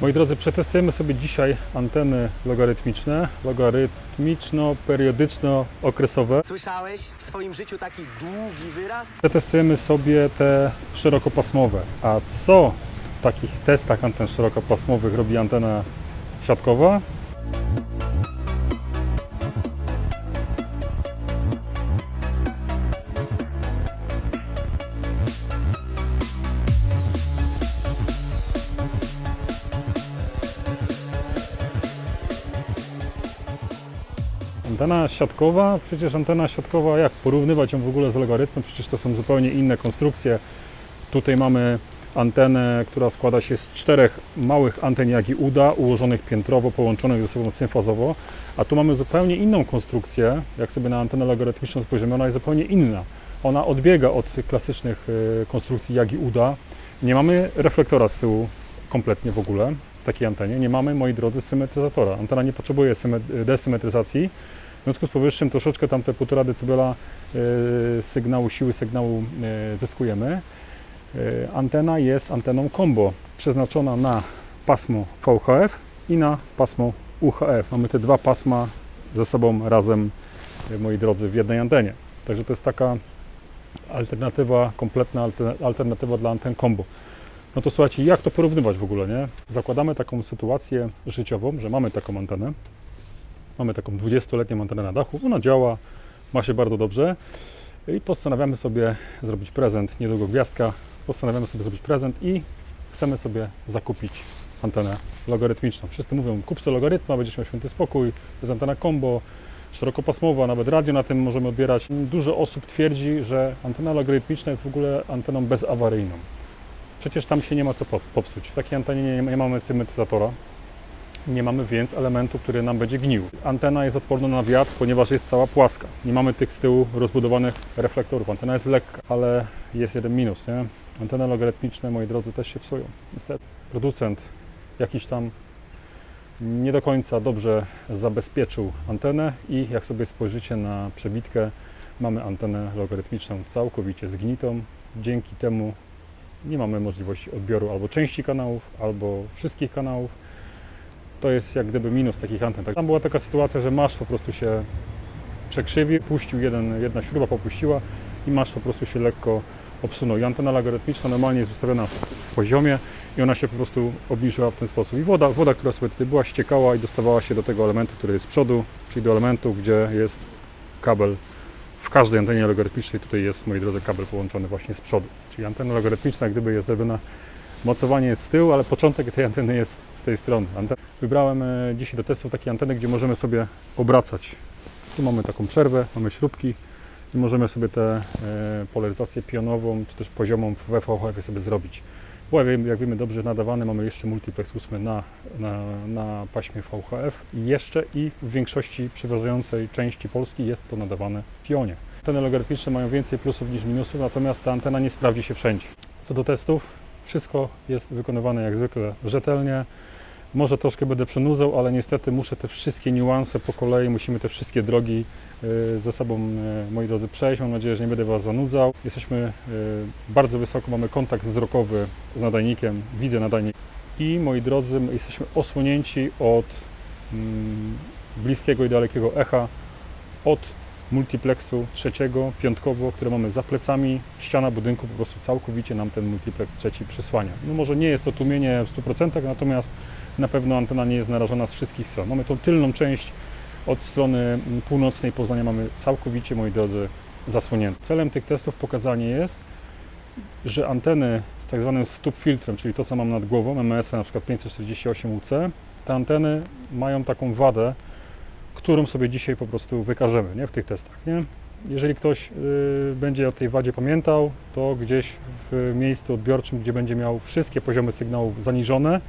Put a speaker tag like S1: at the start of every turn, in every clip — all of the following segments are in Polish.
S1: Moi drodzy, przetestujemy sobie dzisiaj anteny logarytmiczne, logarytmiczno-periodyczno-okresowe.
S2: Słyszałeś w swoim życiu taki długi wyraz?
S1: Przetestujemy sobie te szerokopasmowe. A co w takich testach anten szerokopasmowych robi antena siatkowa? Antena siatkowa, przecież antena siatkowa, jak porównywać ją w ogóle z logarytmem? Przecież to są zupełnie inne konstrukcje. Tutaj mamy antenę, która składa się z czterech małych anten jak i uda, ułożonych piętrowo, połączonych ze sobą symfazowo, a tu mamy zupełnie inną konstrukcję. Jak sobie na antenę logarytmiczną spojrzymy, ona jest zupełnie inna. Ona odbiega od klasycznych y, konstrukcji jak i uda. Nie mamy reflektora z tyłu kompletnie w ogóle w takiej antenie. Nie mamy, moi drodzy, symetryzatora. Antena nie potrzebuje symet- desymetryzacji. W związku z powyższym troszeczkę tam te 1,5 dB y, sygnału, siły sygnału y, zyskujemy. Y, Antena jest anteną combo, przeznaczona na pasmo VHF i na pasmo UHF. Mamy te dwa pasma ze sobą razem, moi drodzy, w jednej antenie. Także to jest taka alternatywa, kompletna alter- alternatywa dla anten combo. No to słuchajcie, jak to porównywać w ogóle, nie? Zakładamy taką sytuację życiową, że mamy taką antenę, mamy taką 20-letnią antenę na dachu, ona działa, ma się bardzo dobrze i postanawiamy sobie zrobić prezent, niedługo gwiazdka, postanawiamy sobie zrobić prezent i chcemy sobie zakupić antenę logarytmiczną. Wszyscy mówią, kup sobie logarytma, będziesz miał święty spokój, to jest antena combo, szerokopasmowa, nawet radio na tym możemy odbierać. Dużo osób twierdzi, że antena logarytmiczna jest w ogóle anteną bezawaryjną. Przecież tam się nie ma co pop- popsuć. W takiej antenie nie, nie mamy symetryzatora. Nie mamy więc elementu, który nam będzie gnił. Antena jest odporna na wiatr, ponieważ jest cała płaska. Nie mamy tych z tyłu rozbudowanych reflektorów. Antena jest lekka, ale jest jeden minus. Nie? Anteny logarytmiczne, moi drodzy, też się psują. Niestety. Producent jakiś tam nie do końca dobrze zabezpieczył antenę i jak sobie spojrzycie na przebitkę, mamy antenę logarytmiczną całkowicie zgnitą. Dzięki temu nie mamy możliwości odbioru albo części kanałów, albo wszystkich kanałów. To jest jak gdyby minus takich anten. Tak, Tam była taka sytuacja, że masz po prostu się przekrzywił, puścił jeden, jedna śruba popuściła i masz po prostu się lekko obsunął. I antena logarytmiczna normalnie jest ustawiona w poziomie i ona się po prostu obniżyła w ten sposób. I woda, woda, która sobie tutaj była, ściekała i dostawała się do tego elementu, który jest z przodu, czyli do elementu, gdzie jest kabel w każdej antenie logarytmicznej tutaj jest, moi drodzy, kabel połączony właśnie z przodu. Czyli antena logarytmiczna, gdyby jest zrobiona, mocowanie jest z tyłu, ale początek tej anteny jest z tej strony. Wybrałem e, dzisiaj do testów takie anteny, gdzie możemy sobie obracać. Tu mamy taką przerwę, mamy śrubki i możemy sobie tę e, polaryzację pionową, czy też poziomą w VHF sobie zrobić. Bo jak wiemy- dobrze nadawany mamy jeszcze multiplex 8 na, na, na paśmie VHF i jeszcze i w większości przeważającej części Polski jest to nadawane w pionie. Anteny logarytmiczne mają więcej plusów niż minusów, natomiast ta antena nie sprawdzi się wszędzie. Co do testów, wszystko jest wykonywane jak zwykle rzetelnie. Może troszkę będę przenudzał, ale niestety muszę te wszystkie niuanse po kolei, musimy te wszystkie drogi y, ze sobą, y, moi drodzy, przejść. Mam nadzieję, że nie będę Was zanudzał. Jesteśmy y, bardzo wysoko, mamy kontakt wzrokowy z nadajnikiem, widzę nadajnik. I moi drodzy, my jesteśmy osłonięci od mm, bliskiego i dalekiego echa, od multiplexu trzeciego, piątkowo, które mamy za plecami. Ściana budynku po prostu całkowicie nam ten multiplex trzeci przysłania. No może nie jest to tłumienie w 100%, natomiast na pewno antena nie jest narażona z wszystkich stron. Mamy tą tylną część od strony północnej Poznania mamy całkowicie, moi drodzy, zasłonięte. Celem tych testów pokazanie jest, że anteny z tak zwanym stóp filtrem, czyli to co mam nad głową, MMS na przykład 548 UC, te anteny mają taką wadę, którą sobie dzisiaj po prostu wykażemy nie? w tych testach. Nie? Jeżeli ktoś y, będzie o tej wadzie pamiętał, to gdzieś w miejscu odbiorczym, gdzie będzie miał wszystkie poziomy sygnałów zaniżone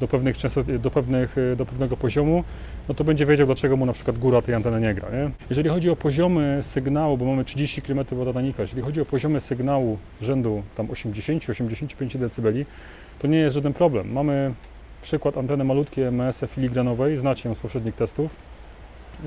S1: do, pewnych do, pewnych, y, do pewnego poziomu, no to będzie wiedział, dlaczego mu na przykład góra tej anteny nie gra. Nie? Jeżeli chodzi o poziomy sygnału, bo mamy 30 km od nadajnika, jeżeli chodzi o poziomy sygnału rzędu tam 80-85 dB, to nie jest żaden problem. Mamy przykład anteny malutkiej MS filigranowej, znacie ją z poprzednich testów.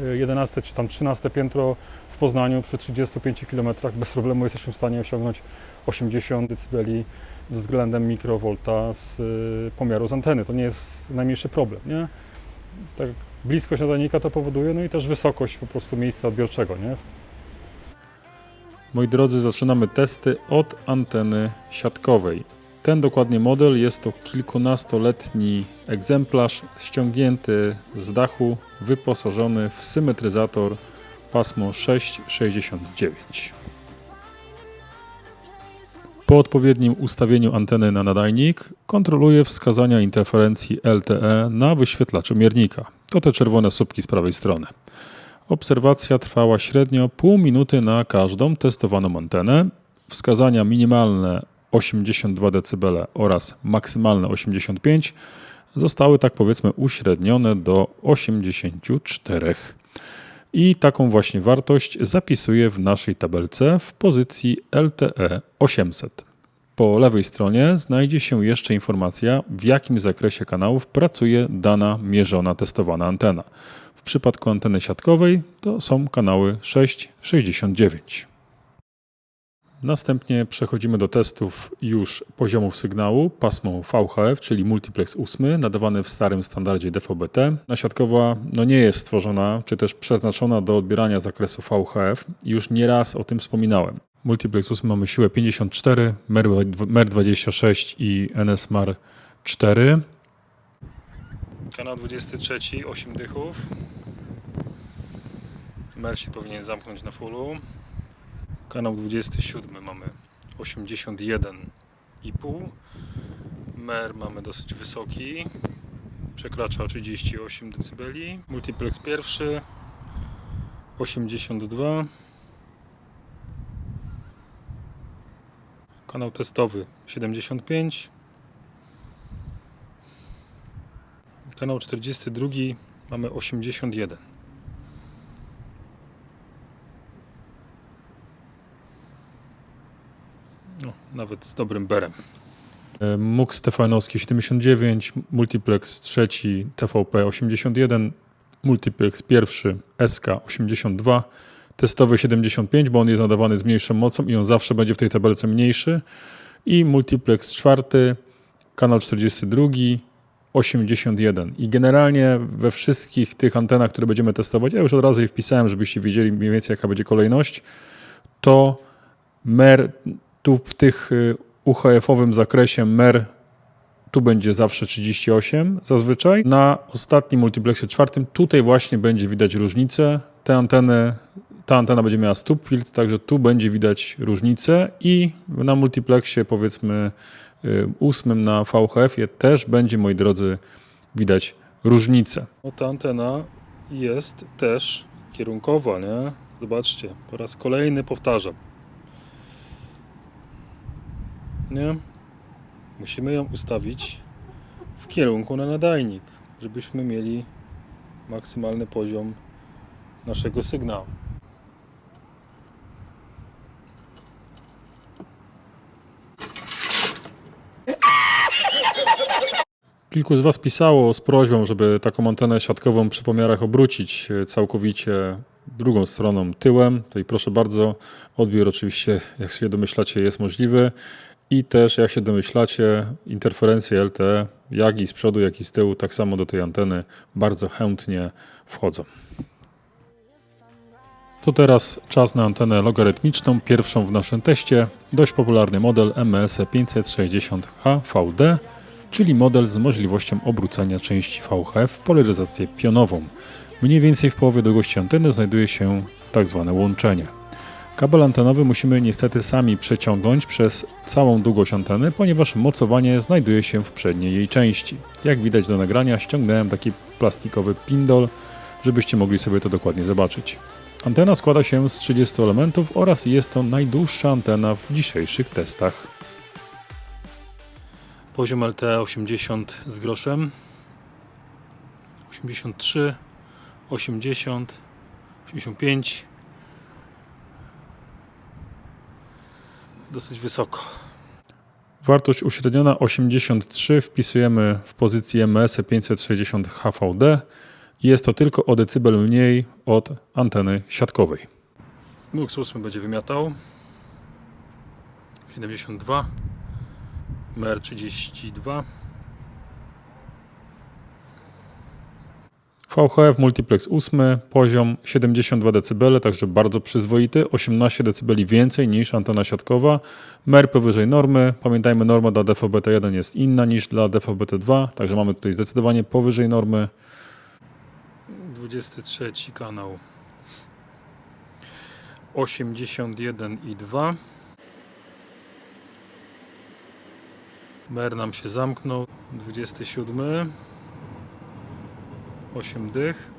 S1: Y, 11 czy tam 13 piętro w Poznaniu przy 35 km bez problemu jesteśmy w stanie osiągnąć 80 dB względem mikrowolta z y, pomiaru z anteny. To nie jest najmniejszy problem, nie? Tak bliskość nadajnika to powoduje, no i też wysokość po prostu miejsca odbiorczego, nie? Moi drodzy, zaczynamy testy od anteny siatkowej. Ten dokładnie model jest to kilkunastoletni egzemplarz ściągnięty z dachu, wyposażony w symetryzator pasmo 669. Po odpowiednim ustawieniu anteny na nadajnik kontroluję wskazania interferencji LTE na wyświetlaczu miernika. To te czerwone słupki z prawej strony. Obserwacja trwała średnio pół minuty na każdą testowaną antenę. Wskazania minimalne 82 dB oraz maksymalne 85 zostały tak powiedzmy uśrednione do 84. I taką właśnie wartość zapisuję w naszej tabelce w pozycji LTE 800. Po lewej stronie znajdzie się jeszcze informacja, w jakim zakresie kanałów pracuje dana mierzona testowana antena. W przypadku anteny siatkowej to są kanały 669. Następnie przechodzimy do testów już poziomów sygnału pasmo VHF, czyli multiplex 8, nadawany w starym standardzie DVB-T. Nasiadkowa no nie jest stworzona, czy też przeznaczona do odbierania zakresu VHF. Już nieraz o tym wspominałem. Multiplex 8 mamy siłę 54, MER26 i NSMAR 4. Kanał 23, 8 dychów. Mer się powinien zamknąć na fullu. Kanał 27 mamy 81,5. Mer mamy dosyć wysoki. Przekracza 38 dB. Multiplex pierwszy 82. Kanał testowy 75. Kanał 42 mamy 81. No, nawet z dobrym berem. MUX TVN-owski 79, Multiplex trzeci TVP 81, Multiplex pierwszy SK 82, testowy 75, bo on jest nadawany z mniejszą mocą i on zawsze będzie w tej tabelce mniejszy. I Multiplex czwarty, kanał 42, 81. I generalnie we wszystkich tych antenach, które będziemy testować, ja już od razu je wpisałem, żebyście wiedzieli mniej więcej jaka będzie kolejność, to MER tu w tych y, UHF-owym zakresie MER tu będzie zawsze 38 zazwyczaj. Na ostatnim multiplexie czwartym tutaj właśnie będzie widać różnicę. Te anteny, ta antena będzie miała stop field, także tu będzie widać różnicę i na multiplexie powiedzmy y, ósmym na VHF-ie też będzie, moi drodzy, widać różnicę. No ta antena jest też kierunkowa, nie? Zobaczcie, po raz kolejny powtarzam. Nie? Musimy ją ustawić w kierunku na nadajnik, żebyśmy mieli maksymalny poziom naszego sygnału. Kilku z Was pisało z prośbą, żeby taką antenę siatkową przy pomiarach obrócić e, całkowicie drugą stroną tyłem. Tutaj proszę bardzo, odbiór oczywiście, jak się domyślacie, jest możliwy. I też, jak się domyślacie, interferencje LTE, jak i z przodu, jak i z tyłu, tak samo do tej anteny bardzo chętnie wchodzą. To teraz czas na antenę logarytmiczną, pierwszą w naszym teście, dość popularny model MS 560H VD, czyli model z możliwością obrócenia części VHF w polaryzację pionową. Mniej więcej w połowie długości anteny znajduje się tak zwane łączenie. Kabel antenowy musimy niestety sami przeciągnąć przez całą długość anteny, ponieważ mocowanie znajduje się w przedniej jej części. Jak widać do nagrania, ściągnąłem taki plastikowy pindol, żebyście mogli sobie to dokładnie zobaczyć. Antena składa się z 30 elementów oraz jest to najdłuższa antena w dzisiejszych testach. Poziom LTE 80 z groszem, 83, 80, 85. Dosyć wysoko. Wartość uśredniona 83 wpisujemy w pozycję MS 560 HVD Jest to tylko o decybel mniej od anteny siatkowej. Mux 8 będzie wymiatał. 72. MER 32. VHF Multiplex 8, poziom 72 dB, także bardzo przyzwoity, 18 dB więcej niż antena siatkowa. MER powyżej normy. Pamiętajmy, norma dla DVB-T1 jest inna niż dla DVB-T2, także mamy tutaj zdecydowanie powyżej normy. 23 kanał 81,2 Mer nam się zamknął 27 8 dych.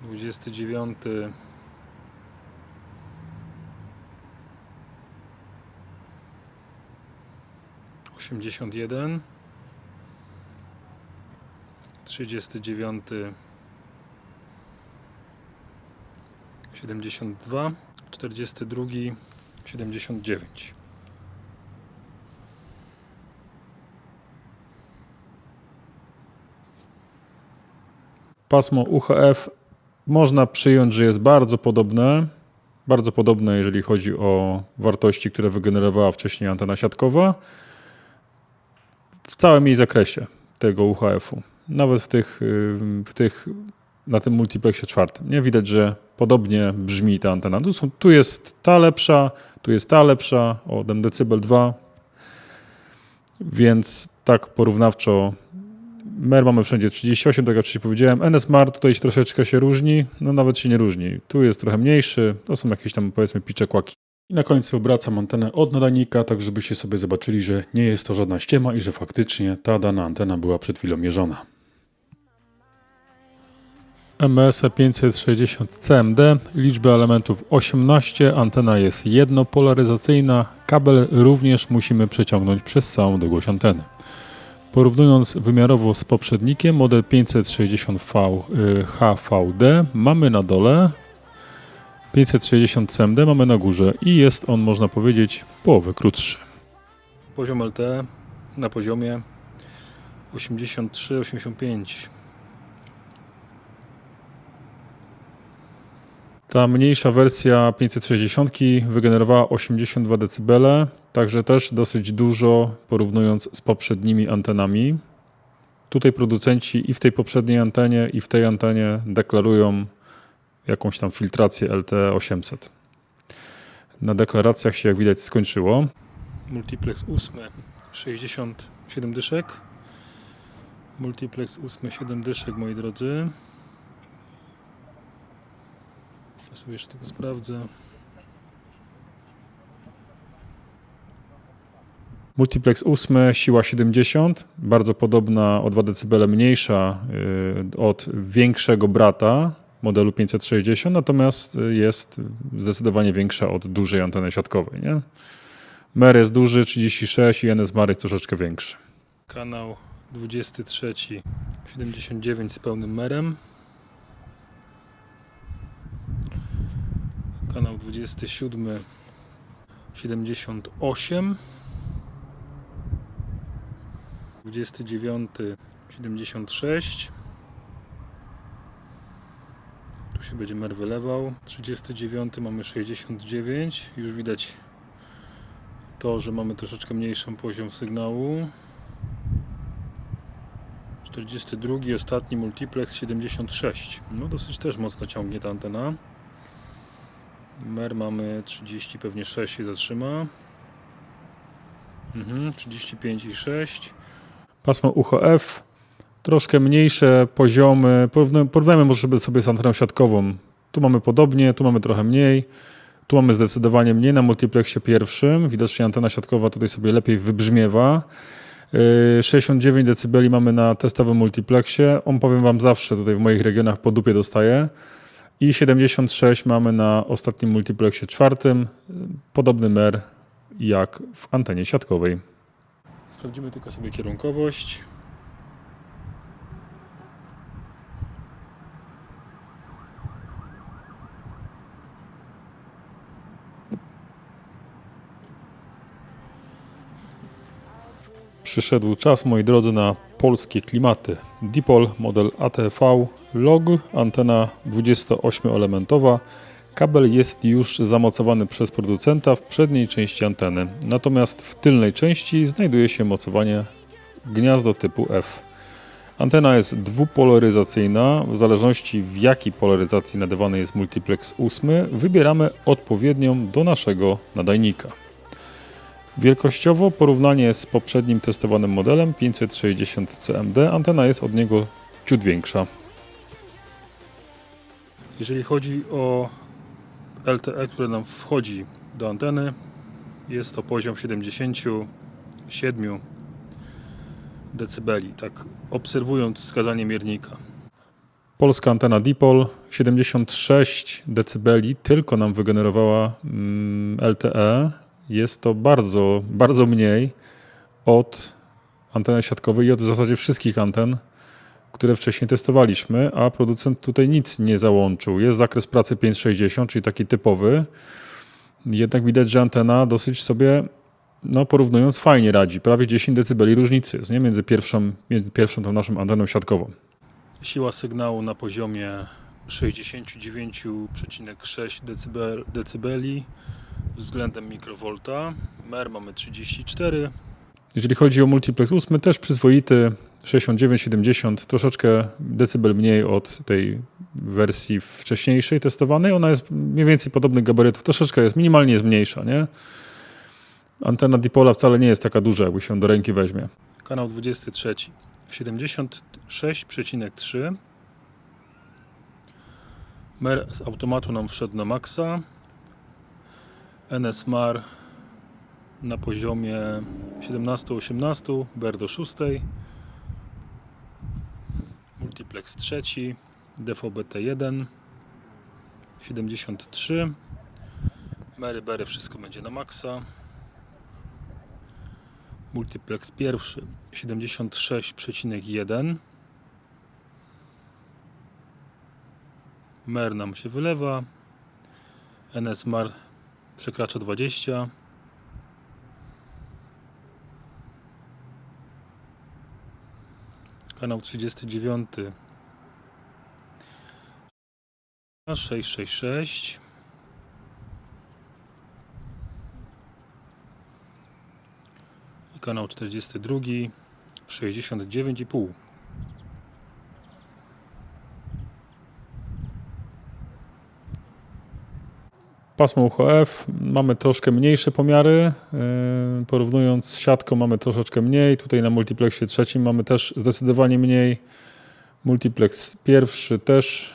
S1: 29 81 39 72 42 79 Pasmo UHF można przyjąć, że jest bardzo podobne. Bardzo podobne, jeżeli chodzi o wartości, które wygenerowała wcześniej antena siatkowa. W całym jej zakresie tego UHF-u. Nawet w tych, w tych na tym multiplexie czwartym. Nie widać, że podobnie brzmi ta antena. Tu, są, tu jest ta lepsza, tu jest ta lepsza, o ten decybel 2. Więc tak porównawczo MER mamy wszędzie 38, tak jak wcześniej powiedziałem. NSMAR tutaj troszeczkę się różni, no nawet się nie różni. Tu jest trochę mniejszy, to są jakieś tam powiedzmy picze kłaki. I na końcu obracam antenę od nadajnika, tak żebyście sobie zobaczyli, że nie jest to żadna ściema i że faktycznie ta dana antena była przed chwilą mierzona. MS 560 CMD, liczba elementów 18, antena jest jednopolaryzacyjna, kabel również musimy przeciągnąć przez całą długość anteny. Porównując wymiarowo z poprzednikiem, model 560V y, HVD mamy na dole, 560 CMD mamy na górze i jest on, można powiedzieć, połowę krótszy. Poziom LTE na poziomie 83-85. Ta mniejsza wersja 560 wygenerowała 82 dB, także też dosyć dużo porównując z poprzednimi antenami. Tutaj producenci i w tej poprzedniej antenie, i w tej antenie deklarują jakąś tam filtrację LTE 800. Na deklaracjach się, jak widać, skończyło. Multiplex 8, 67 dyszek. Multiplex 8, 7 dyszek, moi drodzy. Ja sobie jeszcze tylko sprawdzę. Multiplex 8, siła 70, bardzo podobna o 2 dB mniejsza y, od większego brata modelu 560, natomiast jest zdecydowanie większa od dużej anteny siatkowej. Nie? MER jest duży, 36 i NSMAR jest troszeczkę większy. Kanał 23, 79 z pełnym merem. Kanał 27, 78. 29, 76. Tu się będzie mer wylewał. 39 mamy 69. Już widać to, że mamy troszeczkę mniejszy poziom sygnału. 42, ostatni multiplex 76. No dosyć też mocno ciągnie ta antena. Mer mamy 30, pewnie 6 się zatrzyma. Mhm, 35 i 6. Pasmo UHF, troszkę mniejsze poziomy. Porównujemy może sobie z anteną siatkową. Tu mamy podobnie, tu mamy trochę mniej. Tu mamy zdecydowanie mniej na multiplexie pierwszym. Widocznie antena siatkowa tutaj sobie lepiej wybrzmiewa. Yy, 69 dB mamy na testowym multiplexie. On powiem Wam zawsze tutaj w moich regionach po dupie dostaje. I 76 mamy na ostatnim multiplexie czwartym. Podobny mer jak w antenie siatkowej. Sprawdzimy tylko sobie kierunkowość. Przyszedł czas, moi drodzy, na polskie klimaty. Dipol model ATV log, antena 28-elementowa. Kabel jest już zamocowany przez producenta w przedniej części anteny, natomiast w tylnej części znajduje się mocowanie gniazdo typu F. Antena jest dwupolaryzacyjna. W zależności w jakiej polaryzacji nadawany jest multiplex 8, wybieramy odpowiednią do naszego nadajnika. Wielkościowo porównanie z poprzednim testowanym modelem 560 CMD, antena jest od niego ciut większa. Jeżeli chodzi o LTE, które nam wchodzi do anteny, jest to poziom 77 decybeli, tak obserwując wskazanie miernika. Polska antena Dipol 76 decybeli tylko nam wygenerowała mm, LTE. Jest to bardzo, bardzo mniej od anteny siatkowej i od w zasadzie wszystkich anten, które wcześniej testowaliśmy, a producent tutaj nic nie załączył. Jest zakres pracy 560, czyli taki typowy. Jednak widać, że antena dosyć sobie no porównując fajnie radzi. Prawie 10 dB różnicy jest nie? Między, pierwszą, między pierwszą tą naszą anteną siatkową. Siła sygnału na poziomie 69,6 decybel, decybeli względem mikrowolta. MER mamy 34. Jeżeli chodzi o multiplex 8, też przyzwoity 69-70, troszeczkę decybel mniej od tej wersji wcześniejszej testowanej. Ona jest mniej więcej podobnych gabarytów, troszeczkę jest, minimalnie jest mniejsza, nie? Antena dipola wcale nie jest taka duża, jakby się do ręki weźmie. Kanał 23. 76,3. Mer z automatu nam wszedł na maksa. NSMAR na poziomie 17-18, BER do 6. Multiplex trzeci, DVB-T1 73. Mery, bery, wszystko będzie na maksa. Multiplex pierwszy 76,1 MER nam się wylewa NSMAR przekracza 20 kanał 39 666 i kanał 42 69,5 Pasmo UHF mamy troszkę mniejsze pomiary, yy, porównując z siatką mamy troszeczkę mniej, tutaj na multiplexie trzecim mamy też zdecydowanie mniej. Multiplex pierwszy też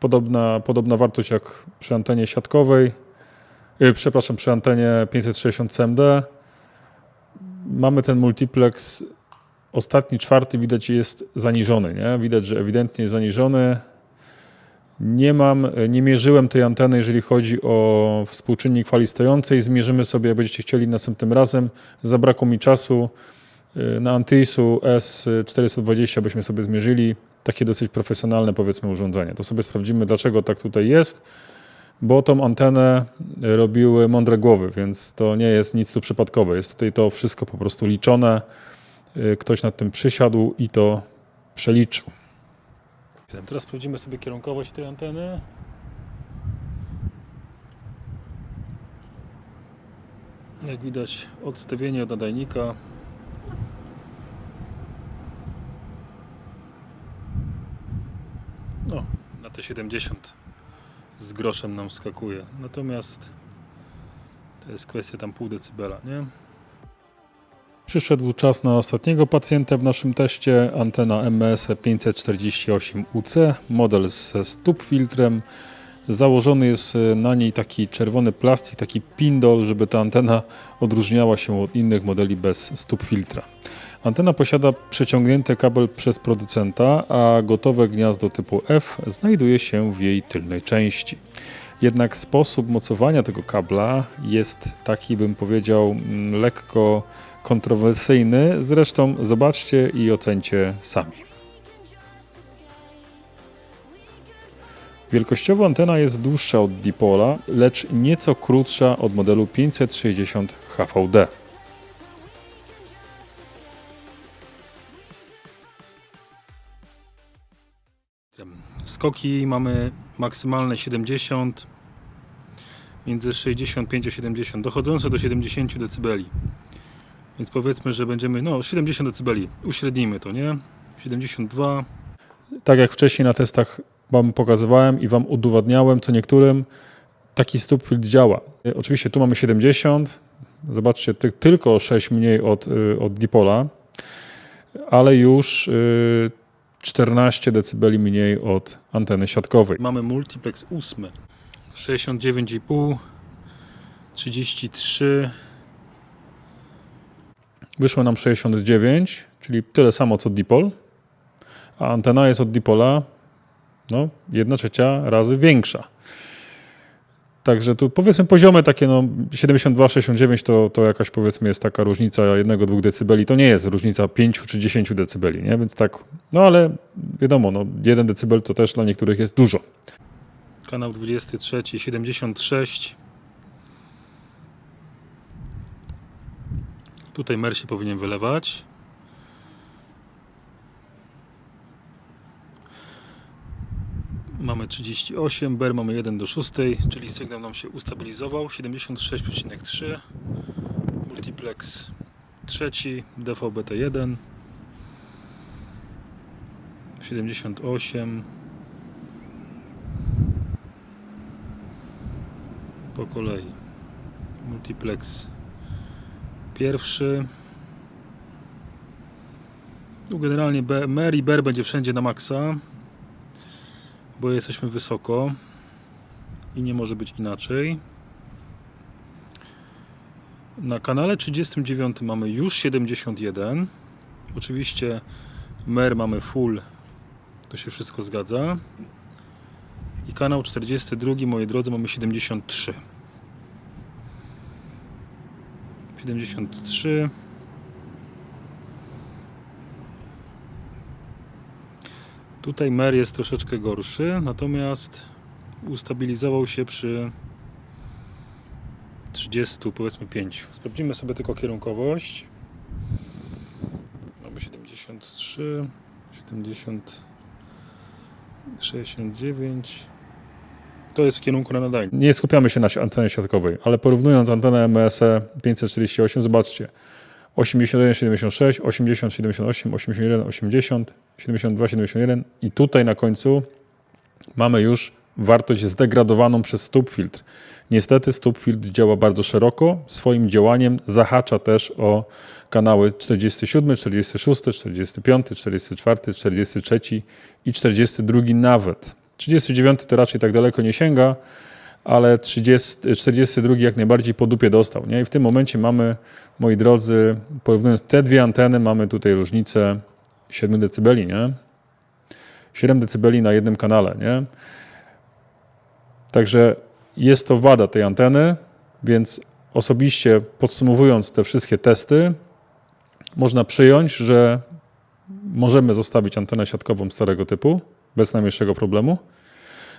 S1: podobna, podobna wartość jak przy antenie siatkowej, yy, przepraszam, przy antenie 560 CMD. Mamy ten multiplex, ostatni, czwarty widać jest zaniżony, nie? widać, że ewidentnie jest zaniżony. Nie mam, nie mierzyłem tej anteny, jeżeli chodzi o współczynnik fali stojącej. Zmierzymy sobie, jak będziecie chcieli następnym razem. Zabrakło mi czasu. Y, Na Antisu S420 byśmy sobie zmierzyli. Takie dosyć profesjonalne, powiedzmy, urządzenie. To sobie sprawdzimy, dlaczego tak tutaj jest. Bo tą antenę robiły mądre głowy, więc to nie jest nic tu przypadkowe. Jest tutaj to wszystko po prostu liczone. Y, Ktoś nad tym przysiadł i to przeliczył. Teraz sprawdzimy sobie kierunkowość tej anteny. Jak widać odstawienie od nadajnika. No, na te 70 z groszem nam skakuje. Natomiast to jest kwestia tam pół decybela, nie? Przyszedł czas na ostatniego pacjenta w naszym teście. Antena MS 548UC, model ze stóp filtrem. Założony jest na niej taki czerwony plastik, taki pindol, żeby ta antena odróżniała się od innych modeli bez stóp filtra. Antena posiada przeciągnięty kabel przez producenta, a gotowe gniazdo typu F znajduje się w jej tylnej części. Jednak sposób mocowania tego kabla jest taki, bym powiedział, mm, lekko kontrowersyjny. Zresztą zobaczcie i ocencie sami. Wielkościowo antena jest dłuższa od dipola, lecz nieco krótsza od modelu 560 HVD. Skoki mamy maksymalne 70, między 65 a 70, dochodzące do 70 dB. Więc powiedzmy, że będziemy, no 70 dB, uśrednijmy to, nie? 72. Tak jak wcześniej na testach Wam pokazywałem i Wam udowadniałem, co niektórym taki stupfield działa. Oczywiście tu mamy 70, zobaczcie, ty, tylko o 6 mniej od, y, od dipola, ale już y, 14 dB mniej od anteny siatkowej. Mamy multiplex 8, 69,5, 33. Wyszło nam 69, czyli tyle samo co dipol, a antena jest od dipola no, 1 trzecia razy większa. Także tu powiedzmy poziomy takie no 72-69 to, to jakaś powiedzmy jest taka różnica 1-2 dB. To nie jest różnica 5 czy 10 dB, nie? Więc tak, no ale wiadomo, no 1 dB to też dla niektórych jest dużo. Kanał 23, 76. Tutaj mer się powinien wylewać. Mamy 38, ber mamy 1 do 6, czyli sygnał nam się ustabilizował. 76,3. Multiplex trzeci, DVB-T1. 78. Po kolei. Multiplex pierwszy. Tu generalnie B- mer i ber będzie wszędzie na maksa bo jesteśmy wysoko i nie może być inaczej. Na kanale 39 mamy już 71. Oczywiście mer mamy full, to się wszystko zgadza. I kanał 42, moi drodzy, mamy 73. 73. Tutaj mer jest troszeczkę gorszy, natomiast ustabilizował się przy 30, powiedzmy 5. Sprawdzimy sobie tylko kierunkowość. Mamy 73, 70, 69. To jest w kierunku na nadajnik. Nie skupiamy się na antenie siatkowej, ale porównując antenę MSE 548, zobaczcie. 81, 76, 80, 78, 81, 80, 72, 71 i tutaj na końcu mamy już wartość zdegradowaną przez stupfiltr. Niestety stupfiltr działa bardzo szeroko, swoim działaniem zahacza też o kanały 47, 46, 45, 44, 43 i 42 nawet. 39 to raczej tak daleko nie sięga, ale 30, 42 jak najbardziej po dupie dostał. Nie? I w tym momencie mamy, moi drodzy, porównując te dwie anteny, mamy tutaj różnicę 7 dB, nie? 7 dB na jednym kanale, nie? Także jest to wada tej anteny, więc osobiście podsumowując te wszystkie testy, można przyjąć, że możemy zostawić antenę siatkową starego typu bez najmniejszego problemu.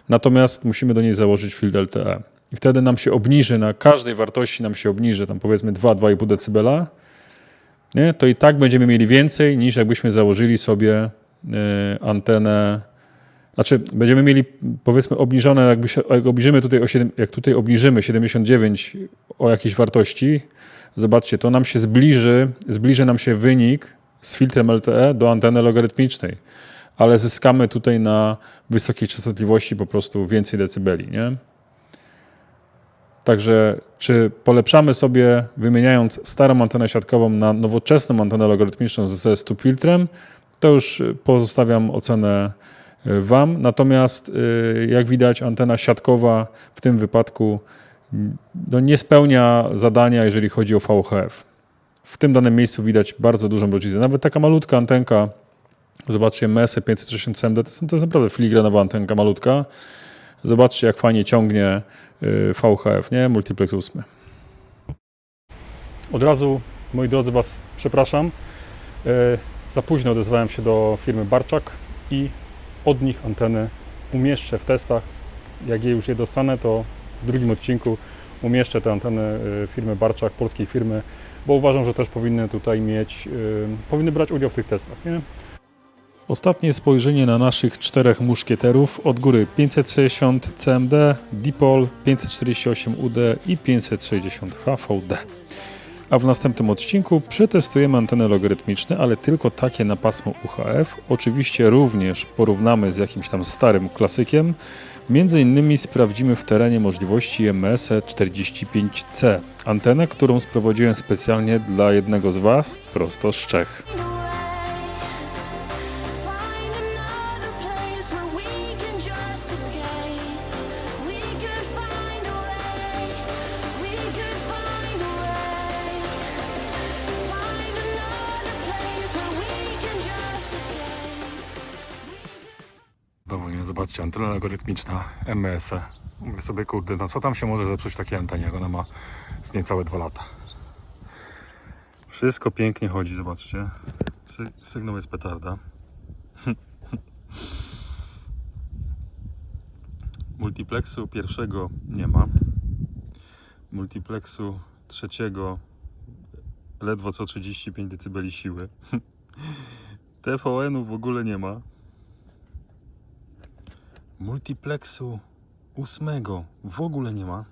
S1: Natomiast musimy do niej założyć field LTE. I wtedy nam się obniży, na każdej wartości nam się obniży, tam powiedzmy 2-2,5 dB, nie? to i tak będziemy mieli więcej niż jakbyśmy założyli sobie y, antenę. Znaczy, będziemy mieli powiedzmy obniżone, jakby się, jak obniżymy tutaj, o 7, jak tutaj obniżymy 79 o jakieś wartości, zobaczcie, to nam się zbliży, zbliży nam się wynik z filtrem LTE do anteny logarytmicznej ale zyskamy tutaj na wysokiej częstotliwości po prostu więcej decybeli, nie? Także czy polepszamy sobie, wymieniając starą antenę siatkową na nowoczesną antenę logarytmiczną ze stupfiltrem, to już pozostawiam ocenę y, Wam. Natomiast y, jak widać, antena siatkowa w tym wypadku no, nie spełnia zadania, jeżeli chodzi o VHF. W tym danym miejscu widać bardzo dużą różnicę. Nawet taka malutka antenka Zobaczcie, MESy 567D to, to jest naprawdę filigranowa antenka malutka. Zobaczcie, jak fajnie ciągnie y, VHF, nie? Multiplex 8. Od razu, moi drodzy, Was przepraszam. Y, Za późno odezwałem się do firmy Barczak i od nich anteny umieszczę w testach. Jak je już je dostanę, to w drugim odcinku umieszczę te anteny y, firmy Barczak, polskiej firmy, bo uważam, że też powinny tutaj mieć, powinny brać udział w tych testach. Nie? Ostatnie spojrzenie na naszych czterech muszkieterów. Od góry 560 CMD, Dipol 548 UD i 560 HVD. A w następnym odcinku przetestujemy anteny logarytmiczne, ale tylko takie na pasmo UHF. Oczywiście również porównamy z jakimś tam starym klasykiem. Między innymi sprawdzimy w terenie możliwości MS-45C, antenę, którą sprowadziłem specjalnie dla jednego z Was prosto z Czech. Zobaczcie, antena logarytmiczna MS. Mówię sobie, kurde, no co tam się może zepsuć w takiej antenie, jak ona ma z niecałe dwa lata. Wszystko pięknie chodzi, zobaczcie. Sy- sygnał jest petarda. Multiplexu pierwszego nie ma. Multiplexu trzeciego ledwo co 35 dB siły. TVN-u w ogóle nie ma. Multiplexu ósmego w ogóle nie ma.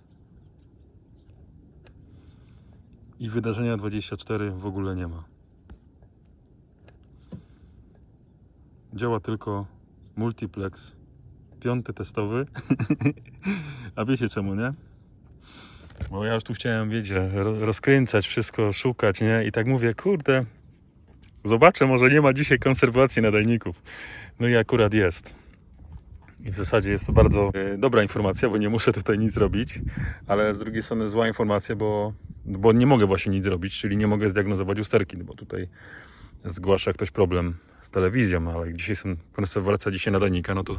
S1: I wydarzenia 24 w ogóle nie ma. Działa tylko multiplex piąty testowy. A wiecie czemu, nie? Bo ja już tu chciałem, wiecie, ro- rozkręcać wszystko, szukać, nie? I tak mówię, kurde, zobaczę, może nie ma dzisiaj konserwacji nadajników. No i akurat jest. I w zasadzie jest to bardzo e, dobra informacja, bo nie muszę tutaj nic robić, ale z drugiej strony zła informacja, bo, bo nie mogę właśnie nic zrobić, czyli nie mogę zdiagnozować usterki, no bo tutaj zgłasza ktoś problem z telewizją, ale jak dzisiaj są konserwacja dzisiaj nadajnika, no to,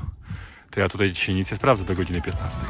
S1: to ja tutaj dzisiaj nic nie sprawdzę do godziny 15.